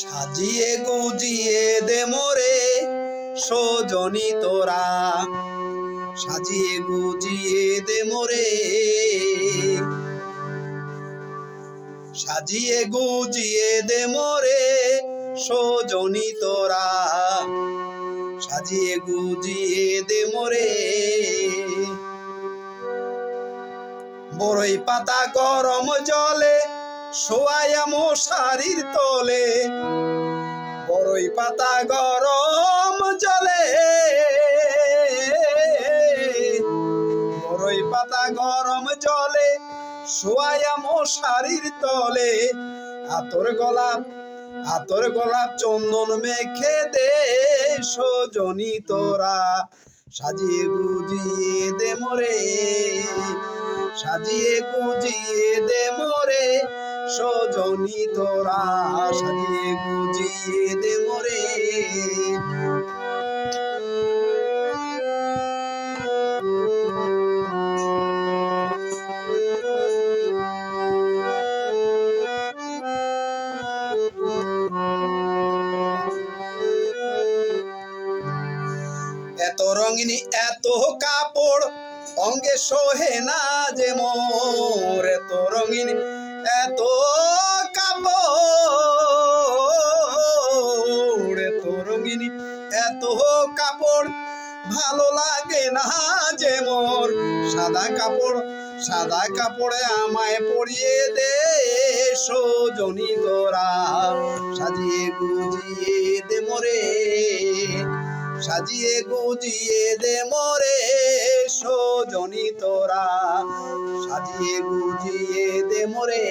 সাজিয়ে গুজিয়ে দে মোরে, সজনি তোরা। সাজিয়ে গুজিয়ে দে মোরে। সাজিয়ে গুজিয়ে দে মোরে, সজনি তোরা। সাজিয়ে গুজিয়ে দে মোরে। বড়ই পাতা গরম জলে শোয়ায়া মশারির তলে বড়ই পাতা গরম জলে। বড়ই পাতা গরম জলে, শোয়ায়া মশারির তলে। আতর গোলাপ আতর গোলাপ চন্দন মেখে দে সজনি তোরা। সাজিয়ে গুজিয়ে দে মোরে, সাজিয়ে গুজিয়ে দে মোরে। সজনি তোরা সাজিয়ে গুজিয়ে দে মোরে। এত রঙিনী, এত কাপড়, অঙ্গে সোহে না যে মোর। এত রঙিন এত কাপড়, এত রঙিন, এত কাপড়, ভালো লাগে না যে মোর। সাদা কাপড়, সাদা কাপড়ে আমায় পরিয়ে দে সজনি তোরা। সাজিয়ে গুজিয়ে দে মোরে, সাজিয়ে গুজিয়ে দে মোরে। সজনি তোরা সাজিয়ে গুজিয়ে দে মোরে।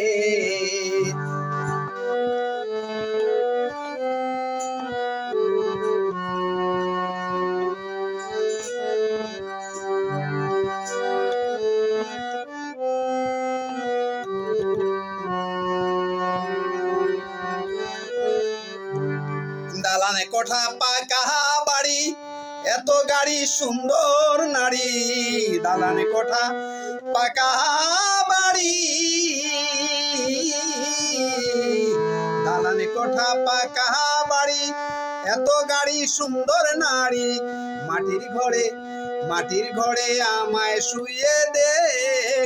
দালানে কোঠা পাকা বাড়ি এত গাড়ি সুন্দর নারী, দালানে কোঠা, পাকা বাড়ি। দালানে কোঠা, পাকা বাড়ি, এত গাড়ি সুন্দর নারী। মাটির ঘরে মাটির ঘরে আমায় শুয়ে দে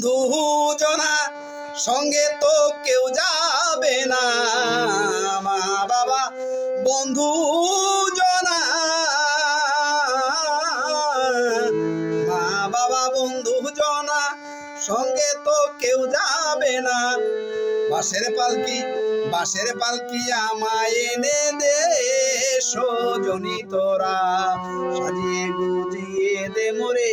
বন্ধু জনা, সঙ্গে তো কেউ যাবে না। মা বাবা, বন্ধু জনা। মা বাবা, বন্ধু জনা, সঙ্গে তো কেউ যাবে না। বাসের পালকি বাসের পালকি আমায় এনে দে সজনি তোরা। সাজিয়ে গুজিয়ে দে মোরে।